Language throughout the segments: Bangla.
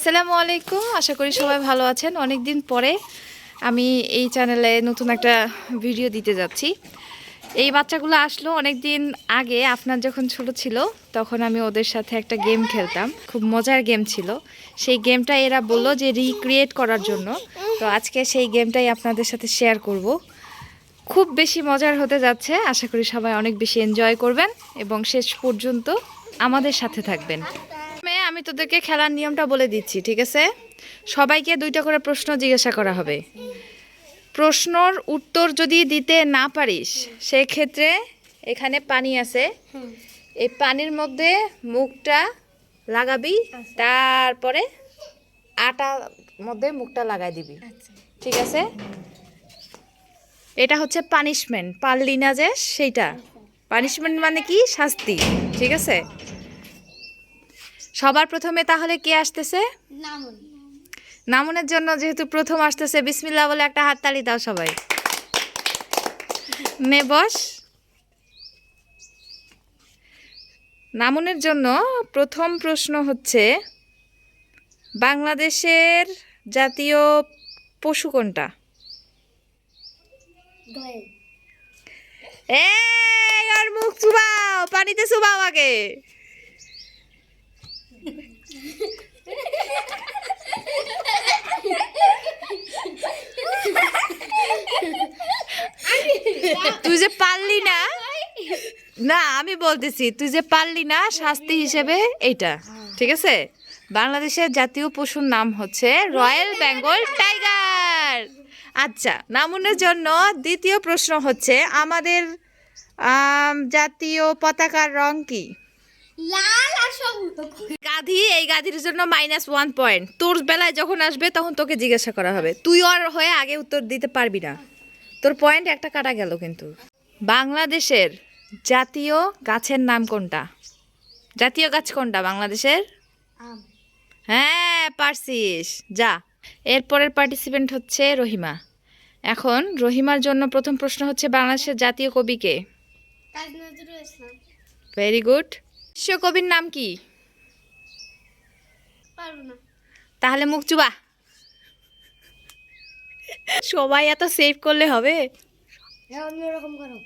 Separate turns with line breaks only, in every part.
আসসালামু আলাইকুম। আশা করি সবাই ভালো আছেন। অনেক দিন পরে আমি এই চ্যানেলে নতুন একটা ভিডিও দিতে যাচ্ছি। এই বাচ্চাগুলো আসলো অনেক দিন আগে, আপনার যখন ছোট ছিল, তখন আমি ওদের সাথে একটা গেম খেলতাম। খুব মজার গেম ছিল। সেই গেমটা এরা বলল যে রিক্রিয়েট করার জন্য। তো আজকে সেই গেমটাই আপনাদের সাথে শেয়ার করব। খুব বেশি মজার হতে যাচ্ছে। আশা করি সবাই অনেক বেশি এনজয় করবেন এবং শেষ পর্যন্ত আমাদের সাথে থাকবেন। আমি তোদেরকে খেলার নিয়মটা বলে দিচ্ছি ঠিক আছে? সবাইকে দুইটা করে প্রশ্ন জিজ্ঞাসা করা হবে। প্রশ্নর উত্তর যদি দিতে না পারিস সেক্ষেত্রে এখানে পানি আছে। এই পানির মধ্যে মুখটা লাগাবি তারপরে আটার মধ্যে মুখটা লাগাই দিবি। ঠিক আছে? এটা হচ্ছে পানিশমেন্ট পারলি না যে সেইটা। পানিশমেন্ট মানে কি? শাস্তি ঠিক আছে? সবার প্রথমে তাহলে কে আসতেছে? নামনের জন্য যেহেতু প্রথম আসতেছে বিসমিল্লা বলে একটা হাততালি দাও সবাই। নে বস। নামনের জন্য প্রথম প্রশ্ন হচ্ছে বাংলাদেশের জাতীয় পশু কোনটা? এই আর মুখ চুবাও পানিতে চুবাও আগে। তুই যে পারলি না? না, আমি বলতেছি, তুই যে পারলি না, শাস্তি হিসেবে এইটা, ঠিক আছে? বাংলাদেশের জাতীয় পশুর নাম হচ্ছে রয়্যাল বেঙ্গল টাইগার। আচ্ছা নামুনের জন্য দ্বিতীয় প্রশ্ন হচ্ছে, আমাদের জাতীয় পতাকার রং কি?
লাল আর সবুজ
গাধি এই গাধির জন্য মাইনাস ওয়ান পয়েন্ট তোর বেলায় যখন আসবে তখন তোকে জিজ্ঞাসা করা হবে। তুই ওর হয়ে আগে উত্তর দিতে পারবি না। তোর পয়েন্ট একটা কাটা গেল কিন্তু। বাংলাদেশের জাতীয় গাছের নাম কোনটা? জাতীয় গাছ কোনটা বাংলাদেশের? হ্যাঁ পারছিস। যা। এরপরের পার্টিসিপেন্ট হচ্ছে রহিমা। এখন রহিমার জন্য প্রথম প্রশ্ন হচ্ছে বাংলাদেশের জাতীয়
কবিকে
ভেরি গুড বিশ্বকবির নাম কি?
পারব না।
তাহলে মুখ চুবা। সবাই এত সেভ করলে হবে?
অন্যরকম করো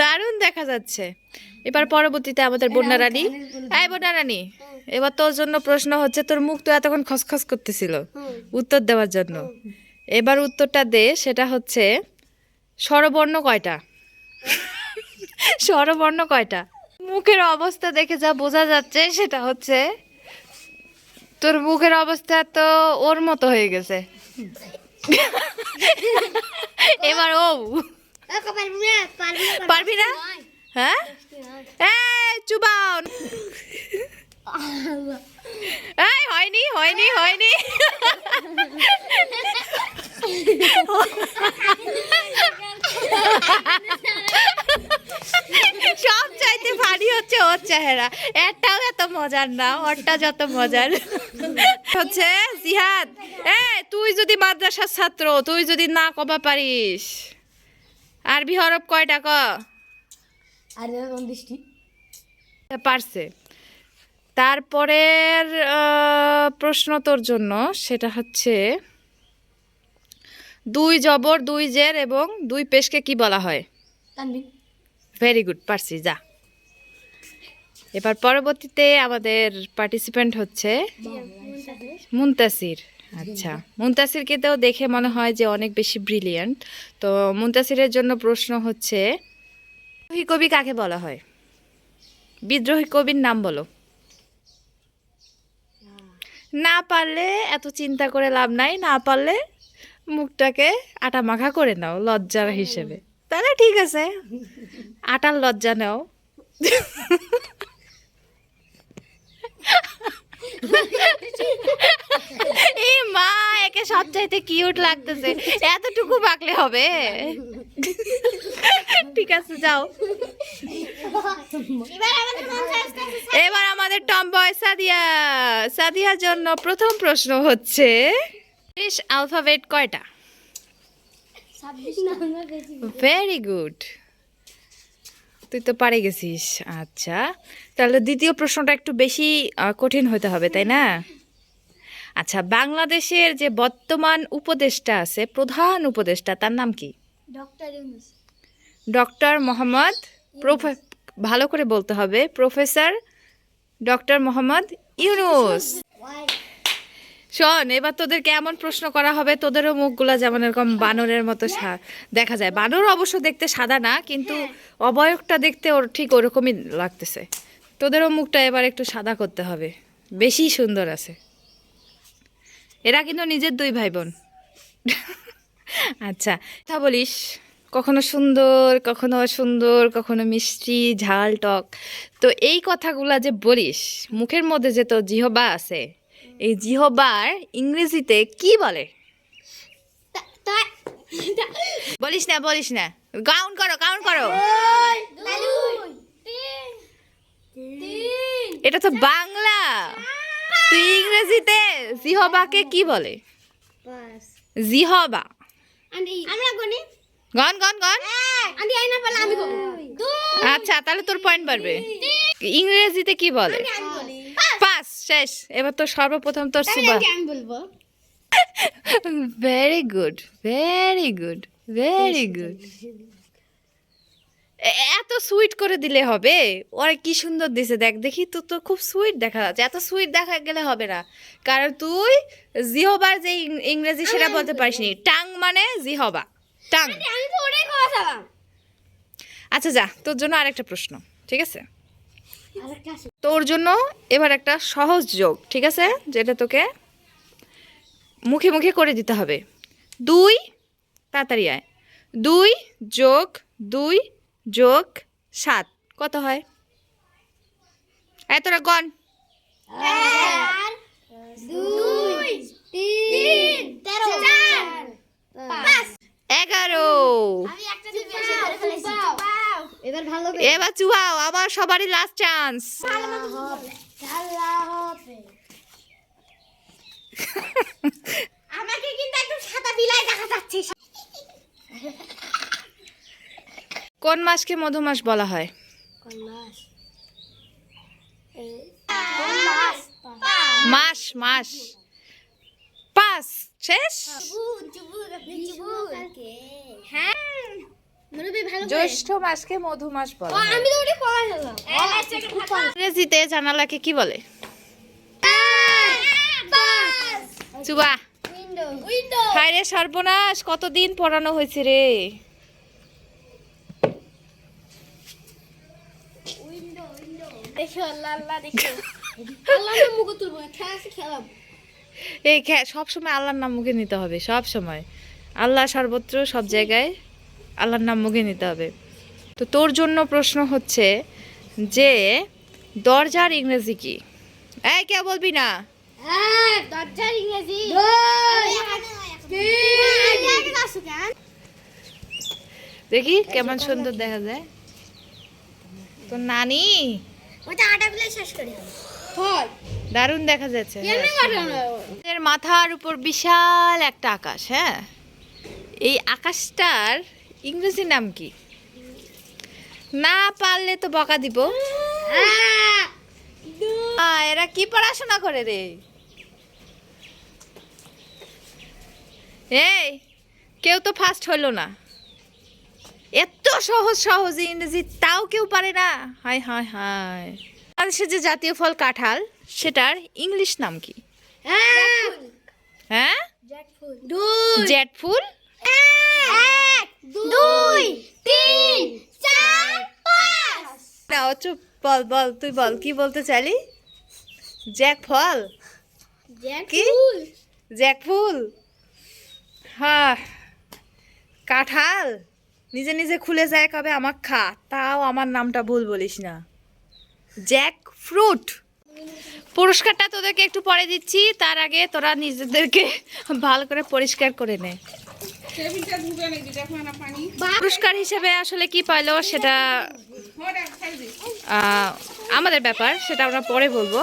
দারুণ দেখা যাচ্ছে। এবার পরবর্তীতে আমাদের বন্যা রানী। এই বন্যা রানী এবার তোর জন্য প্রশ্ন হচ্ছে তোর মুখ তো এতক্ষণ খসখস করতেছিল। উত্তর দেওয়ার জন্য। এবার উত্তরটা দে, সেটা হচ্ছে স্বরবর্ণ কয়টা? স্বরবর্ণ কয়টা? মুখের অবস্থা দেখে যা বোঝা যাচ্ছে, সেটা হচ্ছে তোর মুখের অবস্থা তো ওর মতো হয়ে গেছে। এবার ও।
পারব না?
হ্যাঁ? চুবাও। এই হয়নি হয়নি হয়নি। সব চাইতে ভারী হচ্ছে ওর চেহারা। একটাও এত মজার না ওরটা যত মজার। হচ্ছে জিহাদ এ তুই যদি মাদ্রাসার ছাত্র তুই যদি না কবা পারিস। আরবি হরফ কয়টা ক?
আর
পারছে। তারপরের প্রশ্ন তোর জন্য। সেটা হচ্ছে দুই জবর দুই জের এবং দুই পেশকে কি বলা হয়? ভেরি গুড পারছি যা। এবার পরবর্তীতে আমাদের পার্টিসিপেন্ট হচ্ছে মুন্তাসির। আচ্ছা মুন্তাসিরকে তো দেখে মনে হয় যে অনেক বেশি ব্রিলিয়ান্ট তো মুন্তাসিরের জন্য প্রশ্ন হচ্ছে বিদ্রোহী কবি কাকে বলা হয়? বিদ্রোহী কবির নাম বলো। না পারলে এত চিন্তা করে লাভ নাই না পারলে মুখটাকে আটা মাখা করে নাও লজ্জার হিসেবে। তাহলে ঠিক আছে আটার লজ্জা নাও। এই মা একে সবচাইতে কিউট লাগতেছে। এতটুকু মাখলে হবে। ঠিক আছে, যাও।
এবার আমাদের
আমাদের টম্বয় সাদিয়া। সাদিয়ার জন্য প্রথম প্রশ্ন হচ্ছে, ইংলিশ অ্যালফাবেট কয়টা? ভেরি গুড তুই তো পারে গেছিস আচ্ছা। তাহলে দ্বিতীয় প্রশ্নটা একটু বেশি কঠিন হতে হবে, তাই না? আচ্ছা বাংলাদেশের যে বর্তমান উপদেষ্টা আছে, প্রধান উপদেষ্টা, তার নাম কি?
ডক্টর
ডক্টর মোহাম্মদ প্রফে ভালো করে বলতে হবে প্রফেসর ডক্টর মোহাম্মদ ইউনুস শোন এবার তোদেরকে এমন প্রশ্ন করা হবে? তোদেরও মুখগুলা যেমন এরকম বানরের মতো দেখা যায়। বানর অবশ্য দেখতে সাদা না কিন্তু অবয়বটা দেখতে ওর ঠিক ওরকমই লাগতেছে। তোদেরও মুখটা এবার একটু সাদা করতে হবে। বেশি সুন্দর আছে। এরা কিন্তু নিজের দুই ভাই বোন। আচ্ছা তা বলিস। কখনো সুন্দর কখনো সুন্দর কখনো মিষ্টি ঝাল টক। তো এই কথাগুলা যে বলিস মুখের মধ্যে যে তো জিহবা আছে এই জিহবার ইংরেজিতে কি বলে? বলিস না বলিস না। কাউন্ট করো কাউন্ট করো। এটা তো বাংলা। তুই ইংরেজিতে জিহবাকে কি বলে? জিহবা।
আমরা গনি
গন গন। গন
আন্টি আইনা পালা আমি গো
আচ্ছা তাহলে তোর পয়েন্ট বাড়বে। ইংরেজিতে কি বলে? পাস। শেষ। এবার তো সর্বপ্রথম তোর সুবা।
আমি বলব।
Very good very good very good এত সুইট করে দিলে হবে? ওরা কি সুন্দর দিছে দেখ দেখি তো তো খুব সুইট দেখা যাচ্ছে। এত সুইট দেখা গেলে হবে না। কারণ তুই জিহবার যে ইংরেজি সেটা বলতে পারিস নি টাং মানে জিহবা। টাং। আচ্ছা যা তোর জন্য আরেকটা প্রশ্ন ঠিক আছে?
আছে।
তোর জন্য এবার একটা সহজ যোগ ঠিক আছে? যেটা তোকে মুখে মুখে করে দিতে হবে। দুই তাড়াতাড়ি আয়। দুই যোগ দুই যোগ সাত। কত হয়? এতটা
পাঁচ।
এগারো।
আমি একটা দিয়ে বেশি করে ফেলেছি এবার ভালো
এবার চুয়াও আবার সবারই লাস্ট চান্স
আমাকে কিন্তু একদম সাদা বিলাই দেখা যাচ্ছে।
কোন মাসকে মধুমাস বলা হয়?
মাস?
মাস? মাস পাস শেষ?
হ্যাঁ।
জ্যৈষ্ঠ মাসকে মধুমাস বলা হয়।
আমি তো ওটা পড়া হলো
ইংরেজিতে জানালাকে কি বলে? চুবা।
উইন্ডো। উইন্ডো।
হায় রে সর্বনাশ কতদিন পড়ানো হয়েছে রে? এই সব সময় আল্লাহর নাম মুখে নিতে হবে, সব সময়। আল্লাহ সর্বত্র, সব জায়গায় আল্লাহর নাম মুখে নিতে হবে। তো তোর জন্য প্রশ্ন হচ্ছে যে, দরজার ইংরেজি কি? এই কে বলবি না? দেখি কেমন সুন্দর দেখা যায়। তো নানি?
ওটা আটাগুলো শেষ করি হয়।
দারুণ দেখা যাচ্ছে। হ্যাঁ, এর মাথার উপর বিশাল একটা আকাশ হ্যাঁ? এই আকাশটার ইংরেজি নাম কি? না পারলে তো বকা দিব। এরা কি পড়াশোনা করে রে? এই কেউ তো ফার্স্ট হলো না। সহজ সহজ ইংরেজি তাও কেউ পারে না। হায় হায় হায়। বাংলাদেশের যে জাতীয় ফল কাঁঠাল সেটার ইংলিশ নাম কি?
হ্যাঁ?
হ্যাঁ
দুই
ফুল
দুই তিন চার পাঁচ।
না চুপ বল বল তুই বল কি বলতে চাইলি? জ্যাক ফল
জ্যাকফ্রুট
জ্যাক ফুল হ্যাঁ কাঁঠাল? নিজে নিজে খুলে যায় কবে আমার খা তাও আমার নামটা ভুল বলিস না। Jack fruit. পুরস্কারটা তোদেরকে একটু পরে দিচ্ছি তার আগে তোরা নিজেদেরকে ভালো করে পরিষ্কার করে নে। পুরস্কার হিসেবে আসলে কি পাইলো সেটা আমাদের ব্যাপার সেটা আমরা পরে বলব।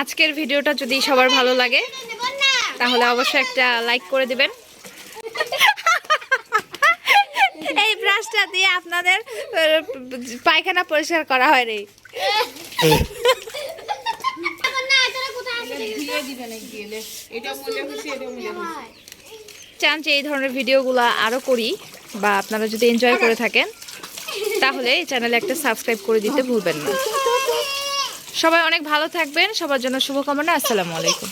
আজকের ভিডিওটা যদি সবার ভালো লাগে তাহলে অবশ্যই একটা লাইক করে দিবেন। আপনাদের পায়খানা পরিষ্কার করা হয় রে চান যে এই ধরনের ভিডিওগুলো আরও করি বা আপনারা যদি এনজয় করে থাকেন তাহলে এই চ্যানেলে একটা সাবস্ক্রাইব করে দিতে ভুলবেন না। সবাই অনেক ভালো থাকবেন সবার জন্য শুভকামনা আসসালামু আলাইকুম।